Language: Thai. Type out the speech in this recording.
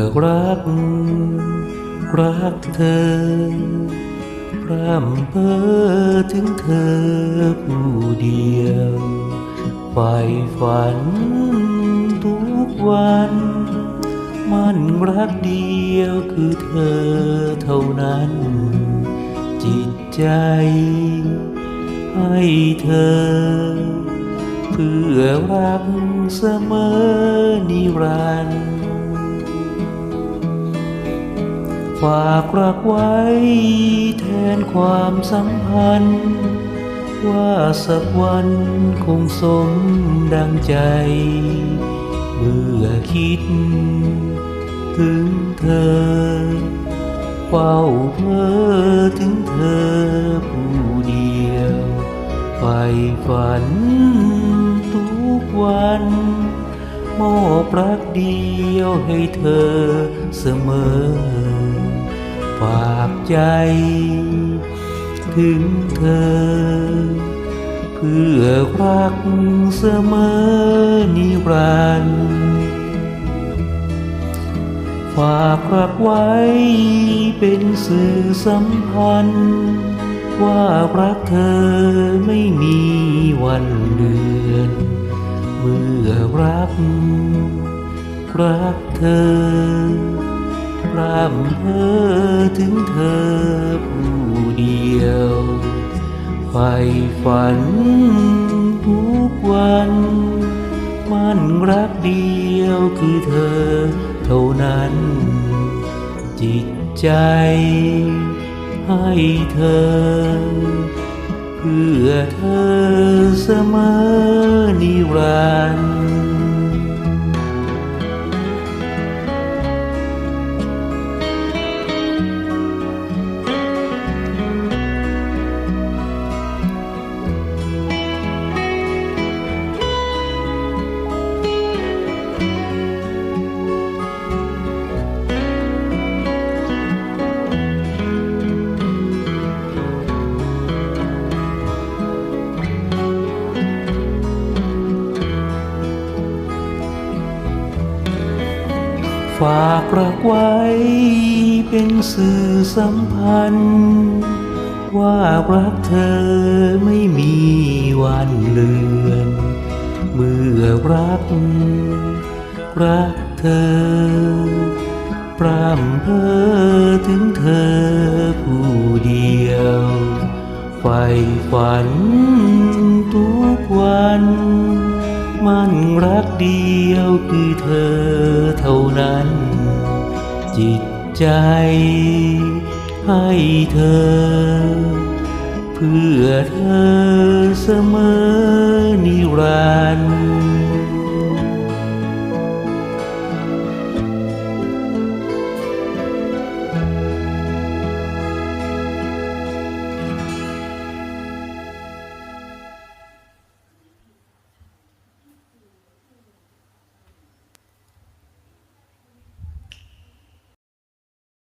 อรัก รักเธอพร่ำเพ้อถึงเธอผู้เดียวใฝ่ฝันทุกวัน มันรักเดียวคือเธอเท่านั้น จิตใจ ให้เธอ เพื่อรักเสมอนิรันดร์ ฝากรักไว้แทนความสัมพันธ์ ว่าสักวันคงสมดังใจ เมื่อคิด ถึงเธอเฝ้าเพ้อถึงเธอผู้เดียวใฝ่ฝันทุกวันมอบรักเดียวให้เธอเสมอ ฝากใจ ถึงเธอ เพื่อรักเสมอนิรันดร์ฝากรักไว้เป็นสื่อสัมพันธ์ ว่ารักเธอไม่มีวันเลือน เมื่อรักรักเธอ พร่ำเพ้อถึงเธอผู้เดียวใฝ่ฝันทุกวัน มันรักเดียวคือเธอเท่านั้น จิตใจให้เธอ เพื่อเธอเสมอนิรันดร์ ฝากรักไว้เป็นสื่อสัมพันธ์ ว่ารักเธอไม่มีวันเลือน เมื่อรัก รักเธอ ปรำเพ้อถึงเธอผู้เดียวใฝ่ฝันทุกวัน มันรักเดียวคือเธอเท่านั้น จิตใจให้เธอ เพื่อเธอเสมอนิรันดร์